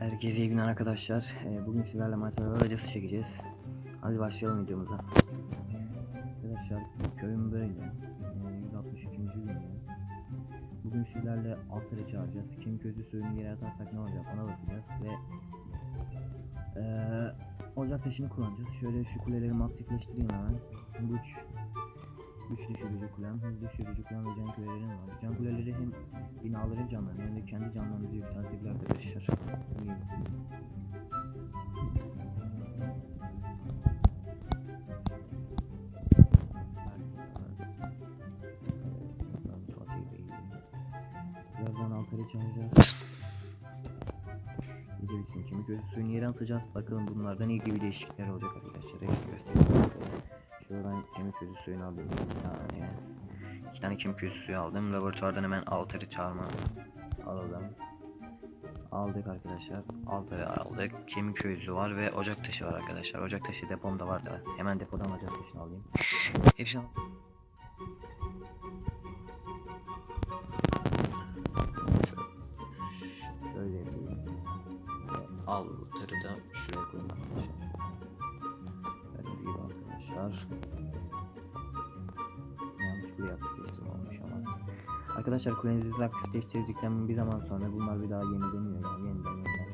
Herkese iyi günler arkadaşlar. Ee, bugün sizlerle Minecraft acısı çekeceğiz. Hadi başlayalım videomuza. Arkadaşlar köyüm böyle. Ee, 163. günü. Bugün sizlerle altları çağıracağız. Kim közü suyunu yere atarsak ne olacak ona bakacağız ve ee, ocak taşını kullanacağız. Şöyle şu kulelerimi aktifleştireyim hemen. Bu üç güç düşürücü kulem, hız düşürücü kulem ve can kulelerim var. Can kuleleri hem binaların canlarını hem de kendi canlarınızı yükseltebilir arkadaşlar. Birazdan altarı çağıracağız. İyice bitsin kemik gözü suyunu yere atacağız. Bakalım bunlardan iyi gibi değişiklikler olacak arkadaşlar. Hepsi göstereyim. Şuradan kemik gözü suyunu alayım. Bir tane. İki tane kemik gözü suyu aldım. Laboratuvardan hemen altarı çağırma alalım. Aldık arkadaşlar. Altarı aldık. Kemik közü var ve ocak taşı var arkadaşlar. Ocak taşı depomda var da. Hemen depodan ocak taşını alayım. Hepsini. Şöyle-. Ve altarı da şuraya bir arkadaşlar. Yanlış bir aktifleştirme olmuş ama. Arkadaşlar kulenizi aktifleştirdikten bir zaman sonra bunlar bir daha yenileniyor yani yeniden yeniden.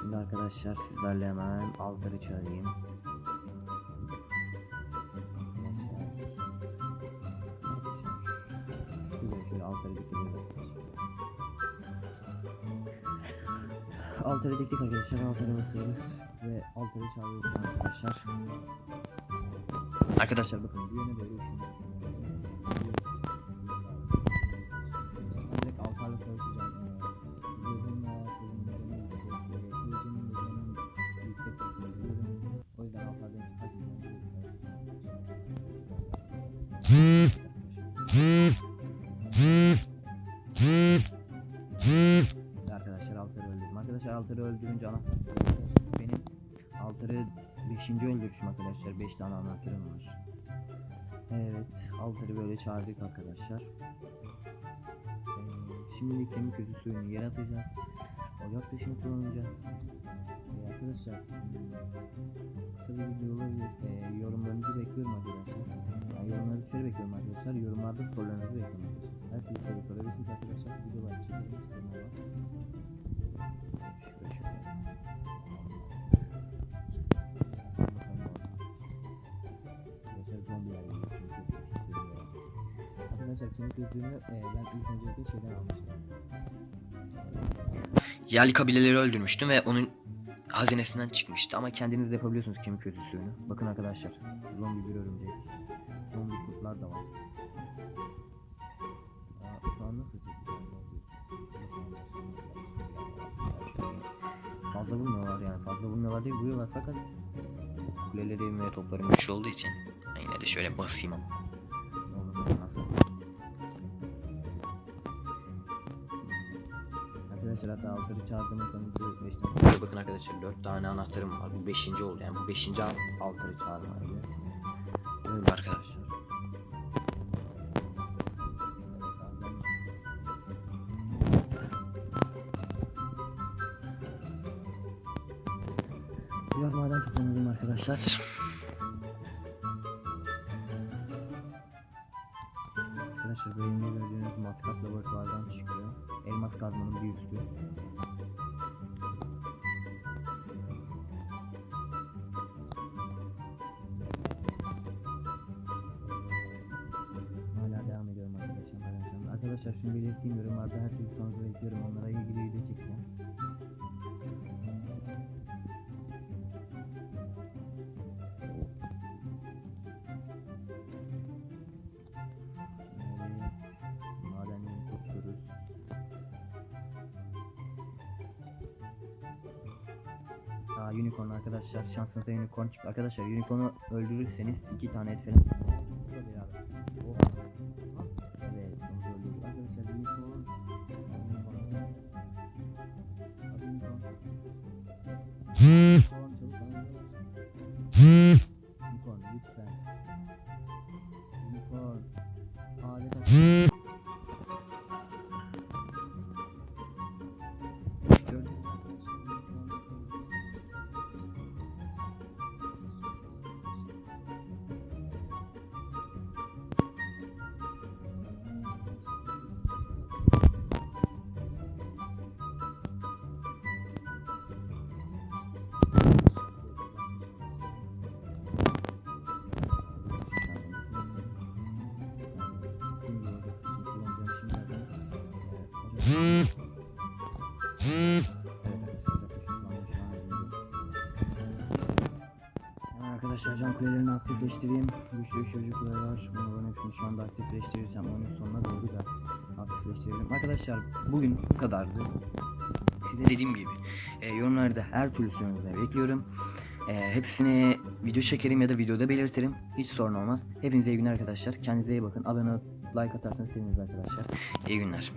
Şimdi arkadaşlar sizlerle hemen altarı çağırayım. Altarı dikeceğiz. Altarı diktik arkadaşlar altarı basıyoruz ve altarı çağırıyoruz arkadaşlar. Arkadaşlar bakın bu yöne doğru ışınlıyor. Direkt altarla biliyorum. O yüzden altardan. Arkadaşlar altarı öldürünce ana benim altarı 5. öldürüşüm arkadaşlar. 5 tane anahtarım var. Evet, altarı böyle çağırdık arkadaşlar. Ee, şimdilik kemik közü suyunu yere atacağız. Ocak taşını kullanacağız. Ee, arkadaşlar kısa bir video olabilir. Ee, yorumlarınızı bekliyorum arkadaşlar. Yani yorumlarınızı şöyle bekliyorum arkadaşlar. Yorumlarda sorularınızı bekliyorum arkadaşlar. Her türlü soru sorabilirsiniz arkadaşlar. Videolar çekelim istedim Kemik gözlüğünü e, ben ilk öncelikle şeyden almıştım. Yerli kabileleri öldürmüştüm ve onun Hazinesinden çıkmıştı ama kendiniz de yapabiliyorsunuz kemik suyunu. Bakın arkadaşlar. Zombi bir örümcek. Zombi kurtlar da var. Aa, şu an nasıl? Fazla vurmuyorlar yani. Fazla vurmuyorlar değil vuruyorlar fakat kulelerim ve toplarım olduğu için yine de şöyle basayım ama. Çağırdığımın kanıtı 5 tane. Böyle bakın arkadaşlar 4 tane anahtarım var. Bu 5. oldu yani bu 5. Altları çağırmaydı. Böyle arkadaşlar. Biraz maden toplamalıyım arkadaşlar. Arkadaşlar bu elimde gördüğünüz matkap laboratuvardan çıkıyor. Elmas kazmanın bir üstü. Hala devam ediyorum arkadaşlar. Arkadaşlar, şunu belirteyim yorumlarda her türlü sonucu bekliyorum. Onlara ilgili video çekeceğim. Aa, unicorn arkadaşlar şansınıza unicorn çıktı. Arkadaşlar unicorn'u öldürürseniz iki tane et falan. Evet. Arkadaşlar unicorn. Unicorn lütfen. Arkadaşlar cam kulelerini aktifleştireyim. Güçlü kuleler var. Bunların hepsini şu anda aktifleştirirsem oyunun sonuna doğru da aktifleştiririm. Arkadaşlar bugün bu kadardı. Size dediğim gibi e, yorumlarda her türlü sorunuzu bekliyorum. E, hepsini video çekerim ya da videoda belirtirim. Hiç sorun olmaz. Hepinize iyi günler arkadaşlar. Kendinize iyi bakın. Abone olup like atarsanız seviniriz arkadaşlar. İyi günler.